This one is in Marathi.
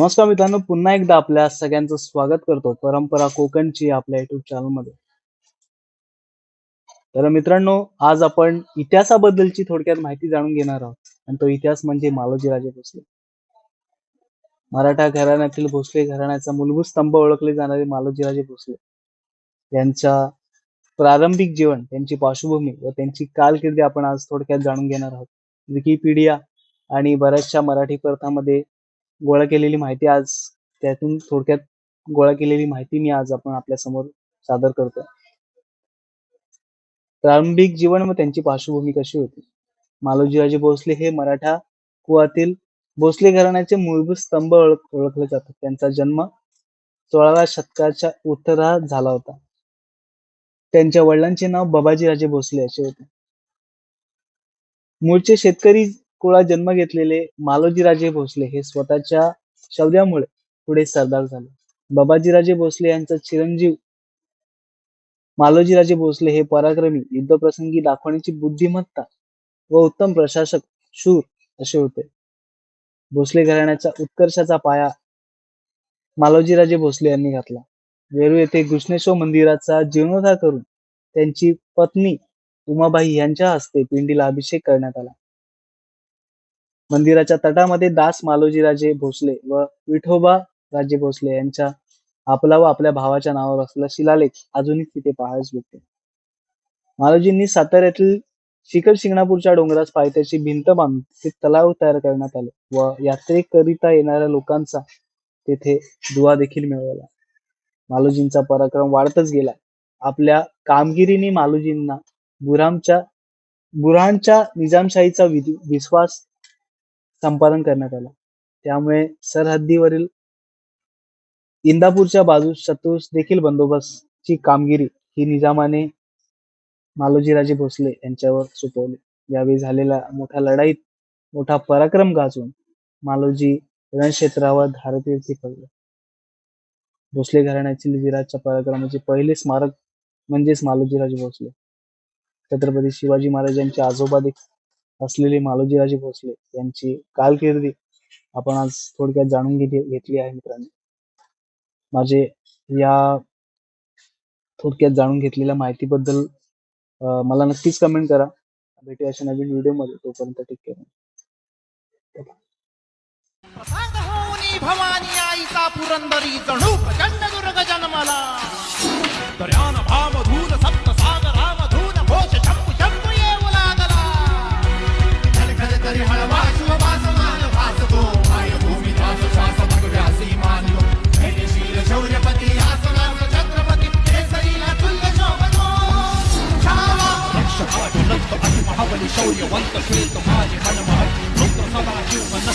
नमस्कार मित्रांनो पुन्हा एकदा आपल्या सगळ्यांचं स्वागत करतो परंपरा कोकणची आपल्या युट्यूब चॅनलमध्ये. तर मित्रांनो आज आपण इतिहासाबद्दलची थोडक्यात माहिती जाणून घेणार आहोत. आणि तो इतिहास म्हणजे मालोजीराजे भोसले. मराठा घराण्यातील भोसले घराण्याचा मूलभूत स्तंभ ओळखले जाणारे मालोजीराजे भोसले. यांच्या प्रारंभिक जीवन त्यांची पार्श्वभूमी व त्यांची कालकिर्दी आपण आज थोडक्यात जाणून घेणार आहोत. विकिपीडिया आणि बऱ्याचशा मराठी प्रथामध्ये गोळा केलेली माहिती आज त्यातून थोडक्यात गोळा केलेली माहिती मी आज आपण आपल्यासमोर सादर करतो प्रारंभिक जीवन व त्यांची पार्श्वभूमी कशी होती? मालोजीराजे भोसले हे मराठा कुवातील भोसले घराण्याचे मूलभूत स्तंभ ओळखले जातात त्यांचा जन्म सोळाव्या शतकाच्या उत्तरा झाला होता. त्यांच्या वडिलांचे नाव बाबाजीराजे भोसले असे होते. मूळचे शेतकरी कुळात जन्म घेतलेले मालोजीराजे भोसले हे स्वतःच्या शौर्यामुळे पुढे सरदार झाले. बाबाजीराजे भोसले यांचा चिरंजीव मालोजीराजे भोसले हे पराक्रमी युद्धप्रसंगी दाखवण्याची बुद्धिमत्ता व उत्तम प्रशासक शूर असे होते. भोसले घराण्याचा उत्कर्षाचा पाया मालोजीराजे भोसले यांनी घातला. वेरू येथे घृष्णेश्वर मंदिराचा जीर्णोद्धार करून त्यांची पत्नी उमाबाई यांच्या हस्ते पिंडीला अभिषेक करण्यात आला. मंदिराच्या तटामध्ये दास मालोजीराजे भोसले व विठोबा राजे भोसले यांच्या आपला व आपल्या भावाच्या नावावर असलेला शिलालेख अजूनही तिथे पाहायला भेटते. मालोजींनी साताऱ्यातील शिखर शिंगणापूरच्या डोंगरास पायथ्याची भिंत बांधून ते तलाव तयार करण्यात आले व यात्रेकरिता येणाऱ्या लोकांचा तेथे दुवा देखील मिळवला. मालोजींचा पराक्रम वाढतच गेला. आपल्या कामगिरीने मालोजींना बुरामच्या बुरहानच्या निजामशाहीचा विश्वास संपादन करण्यात आला. त्यामुळे सरहद्दीवरील इंदापूरच्या बाजूस शत्रूस देखील बंदोबस्तची कामगिरी ही निजामाने मालोजीराजे भोसले यांच्यावर सोपवली. यावेळी झालेल्या मोठ्या लढाईत मोठा पराक्रम गाजून मालोजी रणक्षेत्रावर धारतीर्थी पडले भोसले घराण्यातील वीराच्या पराक्रमाचे पहिले स्मारक म्हणजेच मालोजीराजे भोसले. छत्रपती शिवाजी महाराजांचे आजोबा देखील असलेले मालोजीराजे भोसले यांची कारकिर्दी आपण आज थोडक्यात जाणून घेतली घेतली आहे मित्रांनो. माझे या थोडक्यात जाणून घेतलेल्या माहितीबद्दल मला नक्कीच कमेंट करा. भेटूया अशा नवीन व्हिडिओमध्ये तोपर्यंत ठीक केअर भवानी आईचा पुरंदरी जणू 少年弯刀飞，斗马疾翻的马，龙刀杀大秀。